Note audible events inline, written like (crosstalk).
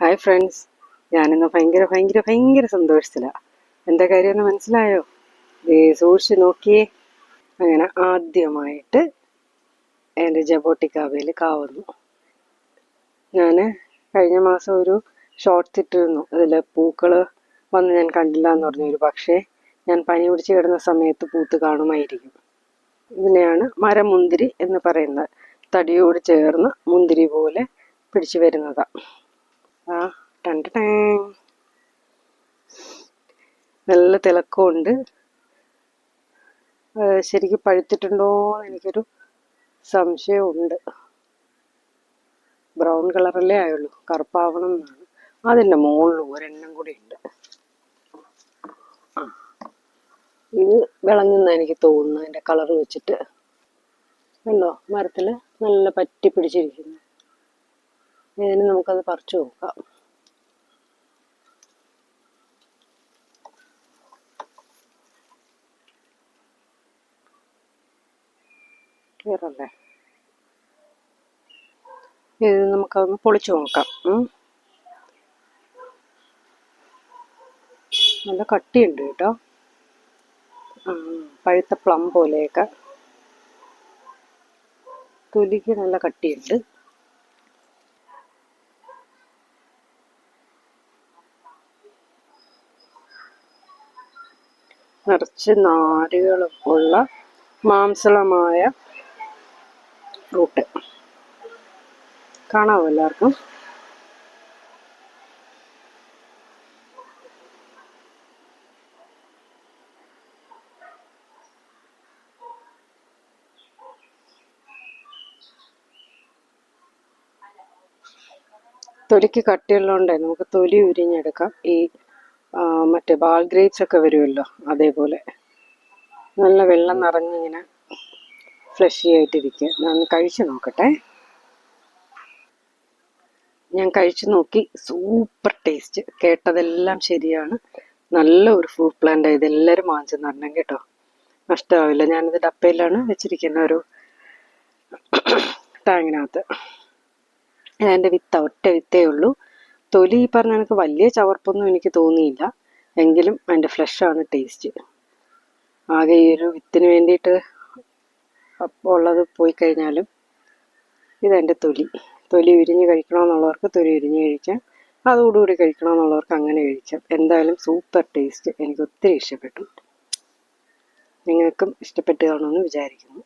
Hi friends ഞാനിന്ന് ഭയങ്കര ഭയങ്കര ഭയങ്കര സന്തോഷത്തിലാണ് എന്താ കാര്യമെന്ന് മനസ്സിലായോ? സൂക്ഷിച്ച് നോക്കിയേ. അങ്ങനെ ആദ്യമായിട്ട് എന്റെ ജബോട്ടിക്കാവയിൽ കാവുന്നു. ഞാൻ കഴിഞ്ഞ മാസം ഒരു ഷോർട്ട്സ് ഇട്ടിരുന്നു. അതിൽ പൂക്കൾ വന്ന് ഞാൻ കണ്ടില്ല എന്ന് പറഞ്ഞു ഒരു പക്ഷേ ഞാൻ പനി പിടിച്ച് കിടന്ന സമയത്ത് പൂത്ത് കാണുമായിരിക്കും. ഇതിനെയാണ് മരമുന്തിരി എന്ന് പറയുന്നത്. തടിയോട് ചേർന്ന് മുന്തിരി പോലെ പിടിച്ചു വരുന്നതാണ് നല്ല തിളക്കമുണ്ട്. ശരിക്കും പഴുത്തിട്ടുണ്ടോ എന്ന് എനിക്കൊരു സംശയമുണ്ട്. ബ്രൗൺ കളറല്ലേ ആയുള്ളൂ. കറുപ്പാവണം എന്നാണ്. അതിന്റെ മുകളിൽ ഒരെണ്ണം കൂടി ഉണ്ട്. ഇത് വിളഞ്ഞെന്ന് എനിക്ക് തോന്നുന്നു അതിന്റെ കളർ വെച്ചിട്ട്. കണ്ടോ? മരത്തിൽ നല്ല പറ്റി പിടിച്ചിരിക്കുന്നു. ഇതിന് നമുക്കത് പറിച്ചു നോക്കാം ക്ലിയർ ഇത് നമുക്കൊന്ന് പൊളിച്ചു നോക്കാം. നല്ല കട്ടിയുണ്ട് കേട്ടോ. പഴുത്ത പ്ലം പോലെയൊക്കെ. തൊലിക്ക് നല്ല കട്ടിയുണ്ട്. നിറച്ച് നാരുകളും ഉള്ള മാംസളമായ ഫ്രൂട്ട്. കാണാമോ എല്ലാവർക്കും? തൊലിക്ക് കട്ടിയുള്ളതുകൊണ്ടേ നമുക്ക് തൊലി ഉരിഞ്ഞെടുക്കാം. ഈ മറ്റേ ബാൾ ഗ്രേപ്സ് ഒക്കെ വരുമല്ലോ അതേപോലെ. നല്ല വെള്ളം നിറഞ്ഞിങ്ങനെ ഫ്ലഷി ആയിട്ടിരിക്കുക ഞാൻ കഴിച്ചു നോക്കട്ടെ. ഞാൻ കഴിച്ചു നോക്കി. സൂപ്പർ ടേസ്റ്റ് കേട്ടതെല്ലാം ശരിയാണ്. നല്ല ഒരു ഫ്രൂട്ട് പ്ലാന്റ് ആയത് എല്ലാവരും വാങ്ങിച്ചു തരണം കേട്ടോ. നഷ്ടമാവില്ല ഞാനിത് ഡപ്പയിലാണ് വെച്ചിരിക്കുന്ന ഒരു (coughs) ടാങ്ങിനകത്ത് അതിന്റെ വിത്ത് ഒറ്റ വിത്തേ ഉള്ളൂ. തൊലി ഈ പറഞ്ഞ കണക്ക് വലിയ ചവർപ്പൊന്നും എനിക്ക് തോന്നിയില്ല. എങ്കിലും അതിന്റെ ഫ്ലഷാണ് ടേസ്റ്റ് ആകെ ഈ ഒരു വിത്തിന് വേണ്ടിയിട്ട് ഉള്ളത് പോയി കഴിഞ്ഞാലും ഇതെന്റെ തൊലി. തൊലി ഉരിഞ്ഞ് കഴിക്കണമെന്നുള്ളവർക്ക് തൊലി ഉരിഞ്ഞ് കഴിക്കാം. അതോടുകൂടി കഴിക്കണമെന്നുള്ളവർക്ക് അങ്ങനെ കഴിക്കാം. എന്തായാലും സൂപ്പർ ടേസ്റ്റ് എനിക്ക് ഒത്തിരി ഇഷ്ടപ്പെട്ടു. നിങ്ങൾക്കും ഇഷ്ടപ്പെട്ടു കാണുമെന്ന് വിചാരിക്കുന്നു.